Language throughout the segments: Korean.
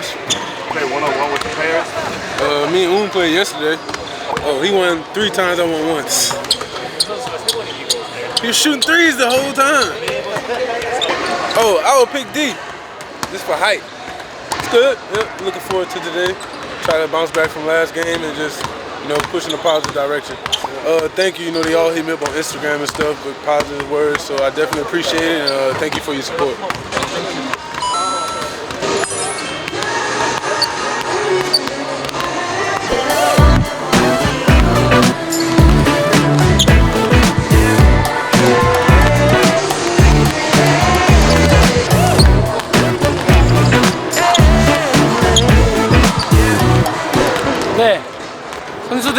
different look, something fresh. Play one on one with the players. Uh, me and Un played yesterday. Oh, he won three times. I won once. He was shooting threes the whole time. Oh, I would pick D, just for height. It's good. Yep. Looking forward to today. Try to bounce back from last game and just you know push in a positive direction. Uh, thank you. You know they all hit me up on Instagram and stuff with positive words, so I definitely appreciate it. And uh, thank you for your support.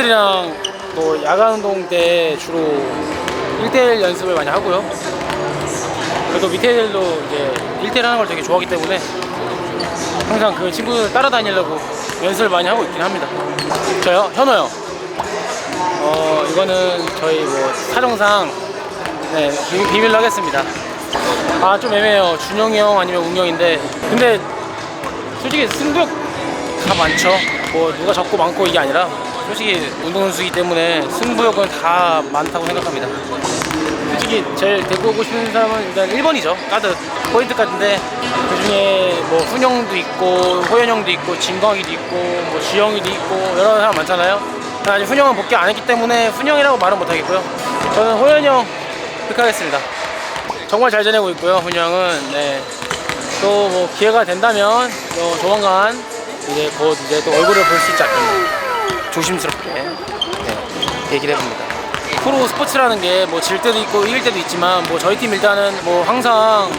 선수들이랑 뭐 야간 운동 때 주로 1대1 연습을 많이 하고요. 그래도 밑에 애들도 이제 1대1 하는 걸 되게 좋아하기 때문에 항상 그 친구들 따라다니려고 연습을 많이 하고 있긴 합니다. 저요? 현호요. 어, 이거는 저희 뭐 사정상 네, 비밀, 비밀로 하겠습니다. 아, 좀 애매해요. 준영이 형 아니면 웅영인데. 근데 솔직히 승부욕 다 많죠. 뭐 누가 적고 많고 이게 아니라 솔직히 운동선수이기 때문에 승부욕은 다 많다고 생각합니다. 솔직히 제일 데리고 오고 싶은 사람은 일단 1번이죠. 가드, 포인트 가드인데 그 중에 뭐 훈영도 있고 호연형도 있고 진광이도 있고 뭐 주영이도 있고 여러 사람 많잖아요. 난 아직 훈영은 복귀 안 했기 때문에 훈영이라고 말은 못하겠고요. 저는 호연형 픽하겠습니다. 정말 잘 지내고 있고요. 훈영은 네. 또 뭐 기회가 된다면 또 조만간 이제 곧 이제 또 얼굴을 볼 수 있지 않겠나 조심스럽게 네, 얘기를 해봅니다. 프로 스포츠라는 게 뭐 질 때도 있고 이길 때도 있지만 뭐 저희 팀 일단은 뭐 항상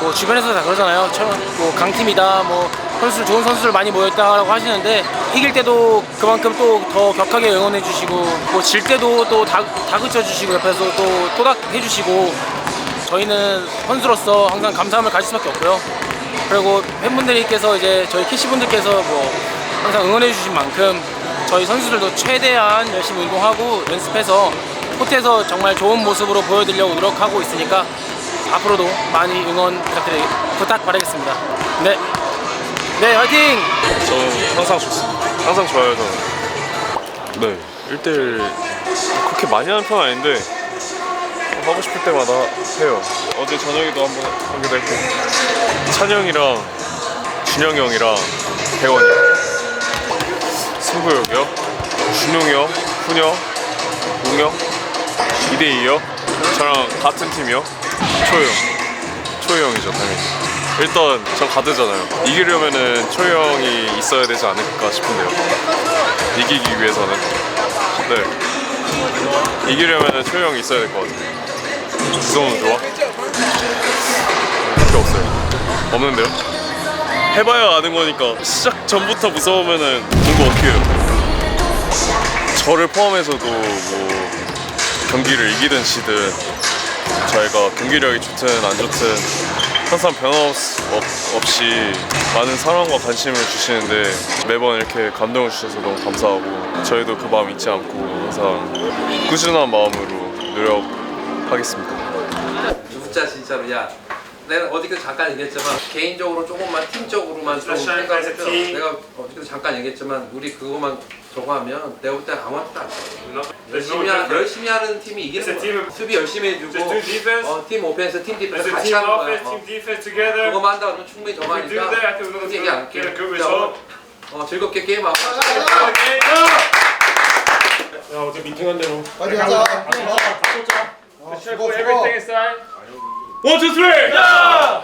뭐 주변에서 다 그러잖아요. 처- 뭐 강팀이다, 뭐 선수 좋은 선수들 많이 모였다라고 하시는데 이길 때도 그만큼 또 더 격하게 응원해 주시고 뭐 질 때도 또 다, 다그쳐 주시고 옆에서 또 토닥해 주시고 저희는 선수로서 항상 감사함을 가질 수밖에 없고요. 그리고 팬분들께서 이제 저희 캐시 분들께서 뭐 항상 응원해 주신 만큼 저희 선수들도 최대한 열심히 운동하고 연습해서 코트에서 정말 좋은 모습으로 보여드리려고 노력하고 있으니까 앞으로도 많이 응원 부탁드리 부탁 바라겠습니다. 네, 네 화이팅! 저는 항상 좋습니다. 항상 좋아요 저는. 네. 1대1 그렇게 많이 하는 편은 아닌데 하고 싶을 때마다 해요. 어제 저녁에도 한번 하기도 했고 찬영이랑 준영이 형이랑 대원이 승부욕이요. 준용이 형, 훈영, 웅영 2대2요. 저랑 같은 팀이요. 초영. 초이 형이죠 당연히 일단 전 가드잖아요 이기려면은 초이 형이 있어야 되지 않을까 싶은데요 이기기 위해서는 네 이기려면은 초이 형이 있어야 될 것 같아요 구성은 좋아? 밖에 없어요 없는데요? 해봐야 아는 거니까 시작 전부터 무서우면은 공부 어떻게 해요 저를 포함해서도 뭐 경기를 이기든 지든 저희가 경기력이 좋든 안 좋든 항상 변함없이 많은 사랑과 관심을 주시는데 매번 이렇게 감동을 주셔서 너무 감사하고 저희도 그 마음 잊지 않고 항상 꾸준한 마음으로 노력하겠습니다. 진짜 진짜로 야 내가 어저께도 잠깐 얘기했지만 개인적으로 조금만 팀적으로만 좀 생각해서 내가 어저께도 잠깐 얘기했지만 우리 그거만 저거 하면 내가 볼때 아무것도 안 돼. 열심히, 하, 열심히 하는 팀이 이기는 거야 수비 열심히 해주고 Just do defense. 어, 팀 오펜스 팀 디펜스 As a 같이 team 하는 거야 offense, 어. team defense together. 그거만 한다 그러면 충분히 If we do that, I think we're going 얘기 안 to get a good 할게 result. 어, 즐겁게 게임하고. 야 어제 미팅한 대로 빨리 하자. Let's try to put everything two, three. 자,